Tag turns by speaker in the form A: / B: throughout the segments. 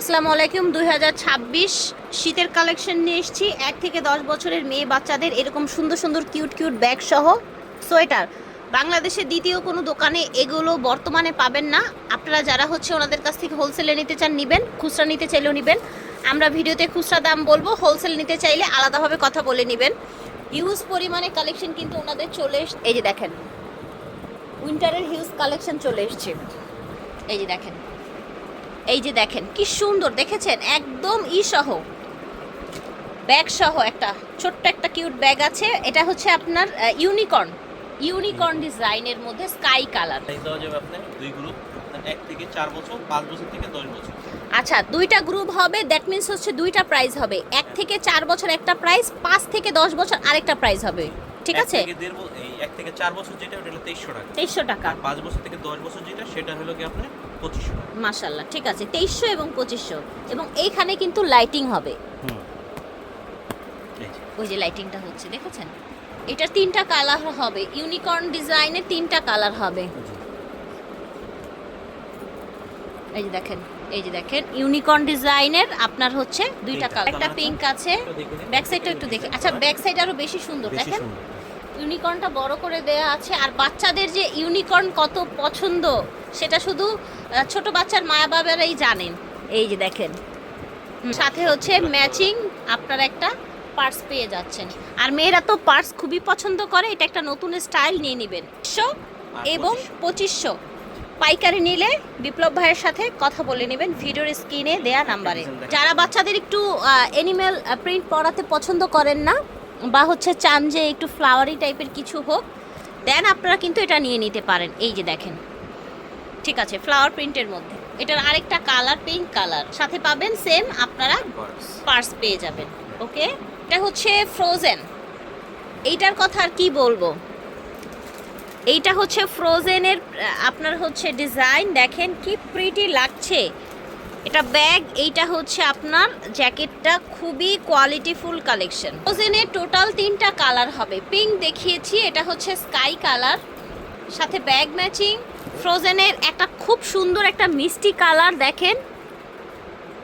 A: আসসালামু আলাইকুম। দু হাজার ছাব্বিশ শীতের কালেকশন নিয়ে এসেছি। এক থেকে দশ বছরের মেয়ে বাচ্চাদের এরকম সুন্দর সুন্দর কিউট কিউট ব্যাগ সহ সোয়েটার। বাংলাদেশের দ্বিতীয় কোনো দোকানে এগুলো বর্তমানে পাবেন না। আপনারা যারা হচ্ছে ওনাদের কাছ থেকে হোলসেলে নিতে চান নেবেন, খুচরা নিতে চাইলেও নেবেন। আমরা ভিডিওতে খুচরা দাম বলব হোলসেল নিতে চাইলে আলাদাভাবে কথা বলে নেবেন। হিউজ পরিমাণে কালেকশন কিন্তু ওনাদের চলে এই যে দেখেন উইন্টারের হিউজ কালেকশন চলে এসছে। এই যে দেখেন। এই যে দেখেন কি সুন্দর দেখেছেন? একদম ই সহ ব্যাগ সহ একটা ছোট্ট একটা কিউট ব্যাগ আছে। এটা হচ্ছে আপনার ইউনিকর্ন। ইউনিকর্ন ডিজাইনের মধ্যে স্কাই কালার।
B: দুই গ্রুপ এক থেকে চার বছর পাঁচ বছর থেকে দশ বছর।
A: আচ্ছা দুইটা গ্রুপ হবে দ্যাট মিন্স হচ্ছে দুইটা প্রাইস হবে। এক থেকে চার বছর একটা প্রাইস পাঁচ থেকে দশ বছর আরেকটা প্রাইস হবে। ঠিক আছে?
B: এক থেকে চার বছর যেটা ওটা হলো তেইশশো টাকা।
A: তেইশশো টাকা।
B: পাঁচ বছর থেকে দশ বছর যেটা সেটা হলো কি আপনার পঁচিশশো টাকা।
A: মাশাল্লাহ ঠিক আছে তেইশশো এবং পঁচিশশো। এবং এইখানে কিন্তু লাইটিং হবে। ওই যে লাইটিংটা হচ্ছে দেখেছেন? তিনটা কালার হবে। ইউনিকর্ন ডিজাইনের তিনটা কালার হবে। এই যে দেখেন এই যে দেখেন ইউনিকর্ন ডিজাইনের আপনার হচ্ছে দুইটা কালার একটা পিঙ্ক আছে। ব্যাক সাইডটা একটু দেখে আচ্ছা ব্যাক সাইড আরও বেশি সুন্দর দেখেন। ইউনিকর্নটা বড় করে দেয়া আছে আর বাচ্চাদের যে ইউনিকর্ন কত পছন্দ সেটা শুধু ছোট বাচ্চার মায়া বাবারাই জানেন। এই যে দেখেন। সাথে হচ্ছে ম্যাচিং আপনার একটা পার্স পেয়ে যাচ্ছেন। আর মেয়েরা তো পার্স খুবই পছন্দ করে এটা একটা নতুন স্টাইল নিয়ে নেবেন।
B: আর
A: এবং পঁচিশশো। পাইকারি নিলে বিপ্লব ভাইয়ের সাথে কথা বলে নেবেন ভিডিওর স্ক্রিনে দেয়া নাম্বারে। যারা বাচ্চাদের একটু অ্যানিমেল প্রিন্ট পড়াতে পছন্দ করেন না বা হচ্ছে চান যে একটু ফ্লাওয়ারি টাইপের কিছু হোক দেন আপনারা কিন্তু এটা নিয়ে নিতে পারেন। এই যে দেখেন। ঠিক আছে ফ্লাওয়ার প্রিন্টের মধ্যে। এটার আরেকটা কালার পিঙ্ক কালার সাথে পাবেন সেম আপনারা। পার্স পেয়ে যাবেন। ওকে এটা হচ্ছে ফ্রোজেন এইটার কথা আর কি বলব? এইটা হচ্ছে ফ্রোজেনের আপনার হচ্ছে ডিজাইন দেখেন কি প্রিটি লাগছে। এটা ব্যাগ এইটা হচ্ছে আপনার জ্যাকেটটা খুবই কোয়ালিটিফুল কালেকশন ফ্রোজেনের টোটাল তিনটা কালার হবে। পিঙ্ক দেখিয়েছি এটা হচ্ছে স্কাই কালার সাথে ব্যাগ ম্যাচিং ফ্রোজেনের একটা খুব সুন্দর একটা মিষ্টি কালার দেখেন।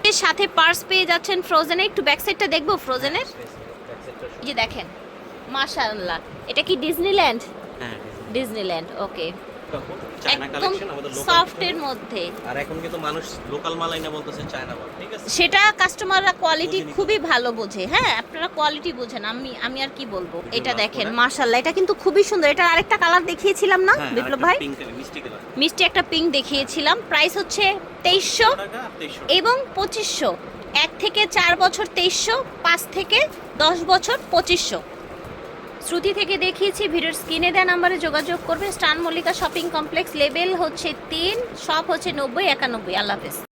A: এর সাথে পার্স পেয়ে যাচ্ছেন ফ্রোজেনের একটু ব্যাক সাইডটা দেখব ফ্রোজেনের এই যে দেখেন মাশাআল্লাহ। এটা কি ডিজনিল্যান্ড
B: হ্যাঁ
A: ডিজনিল্যান্ড ওকে
B: চায়না কালেকশন আমাদের লোকাল
A: সফটের মধ্যে।
B: আর এখন কিন্তু মানুষ লোকাল মালাই না বলতেছে চায়না মাল ঠিক আছে?
A: সেটা কাস্টমাররা কোয়ালিটি খুবই ভালো বোঝে। হ্যাঁ আপনারা কোয়ালিটি বোঝেন। আমি আমি আর কি বলব? এটা দেখেন। মাশাআল্লাহ এটা কিন্তু খুবই সুন্দর। এটা আরেকটা কালার দেখিয়েছিলাম না
B: হ্যাঁ,
A: বিপ্লব ভাই?
B: মিষ্টি
A: একটা পিঙ্ক দেখিয়েছিলাম। প্রাইস হচ্ছে
B: তেইশশো
A: এবং পঁচিশশো। এক থেকে চার বছর তেইশশো পাঁচ থেকে দশ বছর পঁচিশশো। শ্রুতি থেকে দেখিয়েছি ভিডিওর স্ক্রিনে দেওয়া নাম্বারে যোগাযোগ করবে স্টান মল্লিকা শপিং কমপ্লেক্স লেভেল হচ্ছে তিন সব হচ্ছে নব্বই, একানব্বই। আল্লাহ হাফেজ।